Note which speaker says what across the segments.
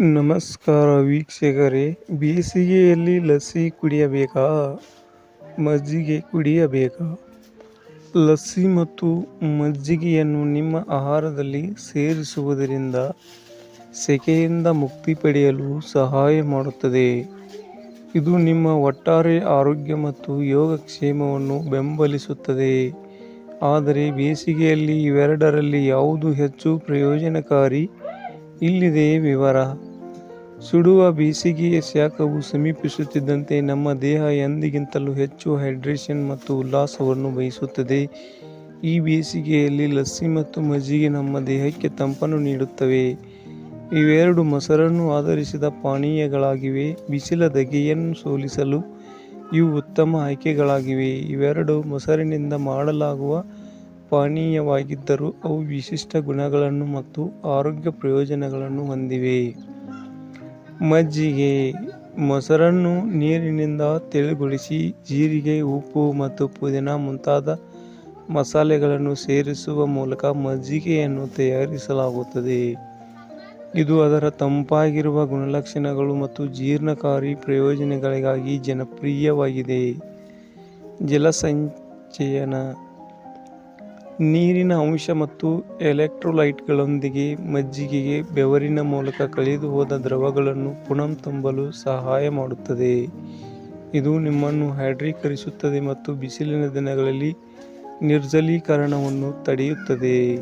Speaker 1: ನಮಸ್ಕಾರ ವೀಕ್ಷಕರೇ, ಬೇಸಿಗೆಯಲ್ಲಿ ಲಸ್ಸಿ ಕುಡಿಯಬೇಕಾ? ಮಜ್ಜಿಗೆ ಕುಡಿಯಬೇಕಾ? ಲಸ್ಸಿ ಮತ್ತು ಮಜ್ಜಿಗೆಯನ್ನು ನಿಮ್ಮ ಆಹಾರದಲ್ಲಿ ಸೇರಿಸುವುದರಿಂದ ಸೆಕೆಯಿಂದ ಮುಕ್ತಿ ಪಡೆಯಲು ಸಹಾಯ ಮಾಡುತ್ತದೆ. ಇದು ನಿಮ್ಮ ಒಟ್ಟಾರೆ ಆರೋಗ್ಯ ಮತ್ತು ಯೋಗಕ್ಷೇಮವನ್ನು ಬೆಂಬಲಿಸುತ್ತದೆ. ಆದರೆ ಬೇಸಿಗೆಯಲ್ಲಿ ಇವೆರಡರಲ್ಲಿ ಯಾವುದು ಹೆಚ್ಚು ಪ್ರಯೋಜನಕಾರಿ? ಇಲ್ಲಿದೆ ವಿವರ. ಸುಡುವ ಬೇಸಿಗೆಯ ಶಾಖವು ಸಮೀಪಿಸುತ್ತಿದ್ದಂತೆ ನಮ್ಮ ದೇಹ ಎಂದಿಗಿಂತಲೂ ಹೆಚ್ಚು ಹೈಡ್ರೇಷನ್ ಮತ್ತು ಉಲ್ಲಾಸವನ್ನು ಬಯಸುತ್ತದೆ. ಈ ಬೇಸಿಗೆಯಲ್ಲಿ ಲಸ್ಸಿ ಮತ್ತು ಮಜ್ಜಿಗೆ ನಮ್ಮ ದೇಹಕ್ಕೆ ತಂಪನ್ನು ನೀಡುತ್ತವೆ. ಇವೆರಡು ಮೊಸರನ್ನು ಆಧರಿಸಿದ ಪಾನೀಯಗಳಾಗಿವೆ. ಬಿಸಿಲ ಧಗೆಯನ್ನು ಸೋಲಿಸಲು ಇವು ಉತ್ತಮ ಆಯ್ಕೆಗಳಾಗಿವೆ. ಇವೆರಡು ಮೊಸರಿನಿಂದ ಮಾಡಲಾಗುವ ಪಾನೀಯವಾಗಿದ್ದರೂ ಅವು ವಿಶಿಷ್ಟ ಗುಣಗಳನ್ನು ಮತ್ತು ಆರೋಗ್ಯ ಪ್ರಯೋಜನಗಳನ್ನು ಹೊಂದಿವೆ. ಮಜ್ಜಿಗೆ ಮೊಸರನ್ನು ನೀರಿನಿಂದ ತೆಳುಗೊಳಿಸಿ ಜೀರಿಗೆ, ಉಪ್ಪು ಮತ್ತು ಪುದೀನ ಮುಂತಾದ ಮಸಾಲೆಗಳನ್ನು ಸೇರಿಸುವ ಮೂಲಕ ಮಜ್ಜಿಗೆಯನ್ನು ತಯಾರಿಸಲಾಗುತ್ತದೆ. ಇದು ಅದರ ತಂಪಾಗಿರುವ ಗುಣಲಕ್ಷಣಗಳು ಮತ್ತು ಜೀರ್ಣಕಾರಿ ಪ್ರಯೋಜನಗಳಿಗಾಗಿ ಜನಪ್ರಿಯವಾಗಿದೆ. ಜಲಸಂಚಯನ ನೀರಿನ ಅಂಶ ಮತ್ತು ಎಲೆಕ್ಟ್ರೋಲೈಟ್ಗಳೊಂದಿಗೆ ಮಜ್ಜಿಗೆಗೆ ಬೆವರಿನ ಮೂಲಕ ಕಳೆದುಹೋದ ದ್ರವಗಳನ್ನು ಪುನಃ ತುಂಬಲು ಸಹಾಯ ಮಾಡುತ್ತದೆ. ಇದು ನಿಮ್ಮನ್ನು ಹೈಡ್ರೀಕರಿಸುತ್ತದೆ ಮತ್ತು ಬಿಸಿಲಿನ ದಿನಗಳಲ್ಲಿ ನಿರ್ಜಲೀಕರಣವನ್ನು ತಡೆಯುತ್ತದೆ.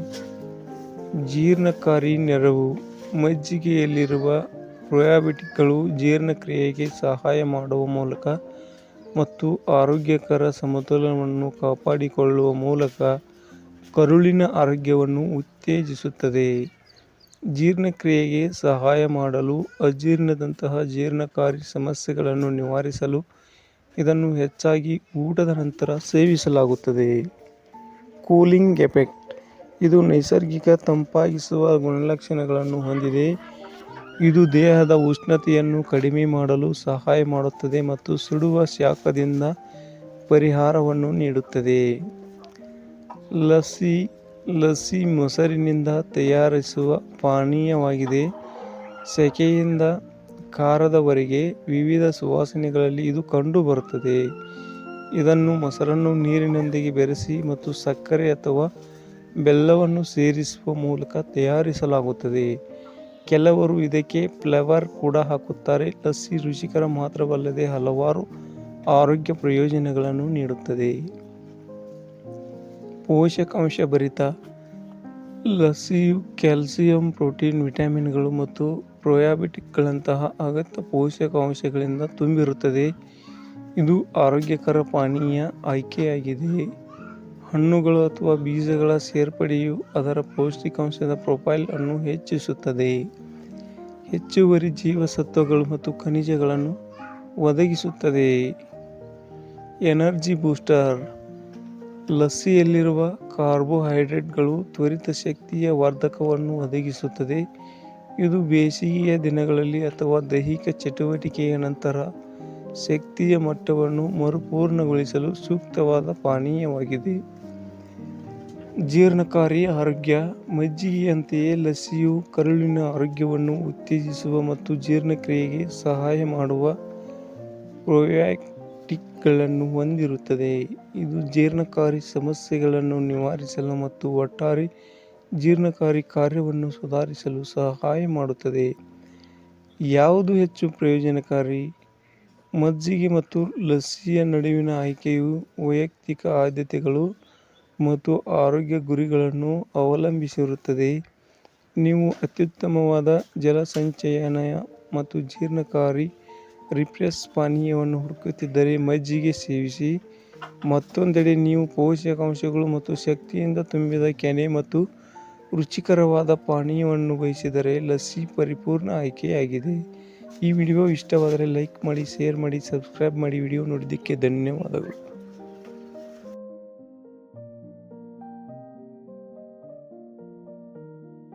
Speaker 1: ಜೀರ್ಣಕಾರಿ ನೆರವು ಮಜ್ಜಿಗೆಯಲ್ಲಿರುವ ಪ್ರೊಯಾಬಿಟಿಕ್ಗಳು ಜೀರ್ಣಕ್ರಿಯೆಗೆ ಸಹಾಯ ಮಾಡುವ ಮೂಲಕ ಮತ್ತು ಆರೋಗ್ಯಕರ ಸಮತೋಲನವನ್ನು ಕಾಪಾಡಿಕೊಳ್ಳುವ ಮೂಲಕ ಕರುಳಿನ ಆರೋಗ್ಯವನ್ನು ಉತ್ತೇಜಿಸುತ್ತದೆ. ಜೀರ್ಣಕ್ರಿಯೆಗೆ ಸಹಾಯ ಮಾಡಲು, ಅಜೀರ್ಣದಂತಹ ಜೀರ್ಣಕಾರಿ ಸಮಸ್ಯೆಗಳನ್ನು ನಿವಾರಿಸಲು ಇದನ್ನು ಹೆಚ್ಚಾಗಿ ಊಟದ ನಂತರ ಸೇವಿಸಲಾಗುತ್ತದೆ. Cooling effect. ಇದು ನೈಸರ್ಗಿಕ ತಂಪಾಗಿಸುವ ಗುಣಲಕ್ಷಣಗಳನ್ನು ಹೊಂದಿದೆ. ಇದು ದೇಹದ ಉಷ್ಣತೆಯನ್ನು ಕಡಿಮೆ ಮಾಡಲು ಸಹಾಯ ಮಾಡುತ್ತದೆ ಮತ್ತು ಸುಡುವ ಶಾಖದಿಂದ ಪರಿಹಾರವನ್ನು ನೀಡುತ್ತದೆ. ಲಸ್ಸಿ ಲಸ್ಸಿ ಮೊಸರಿನಿಂದ ತಯಾರಿಸುವ ಪಾನೀಯವಾಗಿದೆ. ಸೆಕೆಯಿಂದ ಖಾರದವರೆಗೆ ವಿವಿಧ ಸುವಾಸನೆಗಳಲ್ಲಿ ಇದು ಕಂಡುಬರುತ್ತದೆ. ಇದನ್ನು ಮೊಸರನ್ನು ನೀರಿನೊಂದಿಗೆ ಬೆರೆಸಿ ಮತ್ತು ಸಕ್ಕರೆ ಅಥವಾ ಬೆಲ್ಲವನ್ನು ಸೇರಿಸುವ ಮೂಲಕ ತಯಾರಿಸಲಾಗುತ್ತದೆ. ಕೆಲವರು ಇದಕ್ಕೆ ಫ್ಲೇವರ್ ಕೂಡ ಹಾಕುತ್ತಾರೆ. ಲಸ್ಸಿ ರುಚಿಕರ ಮಾತ್ರವಲ್ಲದೆ ಹಲವಾರು ಆರೋಗ್ಯ ಪ್ರಯೋಜನಗಳನ್ನು ನೀಡುತ್ತದೆ. ಪೋಷಕಾಂಶಭರಿತ ಲಸ್ಸಿಯು ಕ್ಯಾಲ್ಸಿಯಂ, ಪ್ರೋಟೀನ್, ವಿಟಮಿನ್ಗಳು ಮತ್ತು ಪ್ರೊಯಾಬಿಟಿಕ್ಗಳಂತಹ ಅಗತ್ಯ ಪೋಷಕಾಂಶಗಳಿಂದ ತುಂಬಿರುತ್ತದೆ. ಇದು ಆರೋಗ್ಯಕರ ಪಾನೀಯ ಆಯ್ಕೆಯಾಗಿದೆ. ಹಣ್ಣುಗಳು ಅಥವಾ ಬೀಜಗಳ ಸೇರ್ಪಡೆಯು ಅದರ ಪೌಷ್ಟಿಕಾಂಶದ ಪ್ರೊಫೈಲ್ ಅನ್ನು ಹೆಚ್ಚಿಸುತ್ತದೆ. ಹೆಚ್ಚುವರಿ ಜೀವಸತ್ವಗಳು ಮತ್ತು ಖನಿಜಗಳನ್ನು ಒದಗಿಸುತ್ತದೆ. ಎನರ್ಜಿ ಬೂಸ್ಟರ್ ಲಸ್ಸಿಯಲ್ಲಿರುವ ಕಾರ್ಬೋಹೈಡ್ರೇಟ್ಗಳು ತ್ವರಿತ ಶಕ್ತಿಯ ವರ್ಧಕವನ್ನು ಒದಗಿಸುತ್ತದೆ. ಇದು ಬೇಸಿಗೆಯ ದಿನಗಳಲ್ಲಿ ಅಥವಾ ದೈಹಿಕ ಚಟುವಟಿಕೆಯ ನಂತರ ಶಕ್ತಿಯ ಮಟ್ಟವನ್ನು ಮರುಪೂರ್ಣಗೊಳಿಸಲು ಸೂಕ್ತವಾದ ಪಾನೀಯವಾಗಿದೆ. ಜೀರ್ಣಕಾರಿ ಆರೋಗ್ಯ, ಮಜ್ಜಿಗೆಯಂತೆಯೇ ಲಸ್ಸಿಯು ಕರುಳಿನ ಆರೋಗ್ಯವನ್ನು ಉತ್ತೇಜಿಸುವ ಮತ್ತು ಜೀರ್ಣಕ್ರಿಯೆಗೆ ಸಹಾಯ ಮಾಡುವ ಪ್ರೊಯಾಕ್ಟಿಕ್ಗಳನ್ನು ಹೊಂದಿರುತ್ತದೆ. ಇದು ಜೀರ್ಣಕಾರಿ ಸಮಸ್ಯೆಗಳನ್ನು ನಿವಾರಿಸಲು ಮತ್ತು ಒಟ್ಟಾರೆ ಜೀರ್ಣಕಾರಿ ಕಾರ್ಯವನ್ನು ಸುಧಾರಿಸಲು ಸಹಾಯ ಮಾಡುತ್ತದೆ. ಯಾವುದು ಹೆಚ್ಚು ಪ್ರಯೋಜನಕಾರಿ? ಮಜ್ಜಿಗೆ ಮತ್ತು ಲಸ್ಸಿಯ ನಡುವಿನ ಆಯ್ಕೆಯು ವೈಯಕ್ತಿಕ ಆದ್ಯತೆಗಳು ಮತ್ತು ಆರೋಗ್ಯ ಗುರಿಗಳನ್ನು ಅವಲಂಬಿಸಿರುತ್ತದೆ. ನೀವು ಅತ್ಯುತ್ತಮವಾದ ಜಲಸಂಚಯನ ಮತ್ತು ಜೀರ್ಣಕಾರಿ ರಿಫ್ರೆಶ್ ಪಾನೀಯವನ್ನು ಹುಡುಕುತ್ತಿದ್ದರೆ ಮಜ್ಜಿಗೆ ಸೇವಿಸಿ. ಮತ್ತೊಂದೆಡೆ ನೀವು ಪೋಷಕಾಂಶಗಳು ಮತ್ತು ಶಕ್ತಿಯಿಂದ ತುಂಬಿದ ಕೆನೆ ಮತ್ತು ರುಚಿಕರವಾದ ಪಾನೀಯವನ್ನು ಬಯಸಿದರೆ ಲಸ್ಸಿ ಪರಿಪೂರ್ಣ ಆಯ್ಕೆಯಾಗಿದೆ. ಈ ವಿಡಿಯೋ ಇಷ್ಟವಾದರೆ ಲೈಕ್ ಮಾಡಿ, ಶೇರ್ ಮಾಡಿ, ಸಬ್ಸ್ಕ್ರೈಬ್ ಮಾಡಿ. ವಿಡಿಯೋ ನೋಡಿದ್ದಕ್ಕೆ ಧನ್ಯವಾದಗಳು.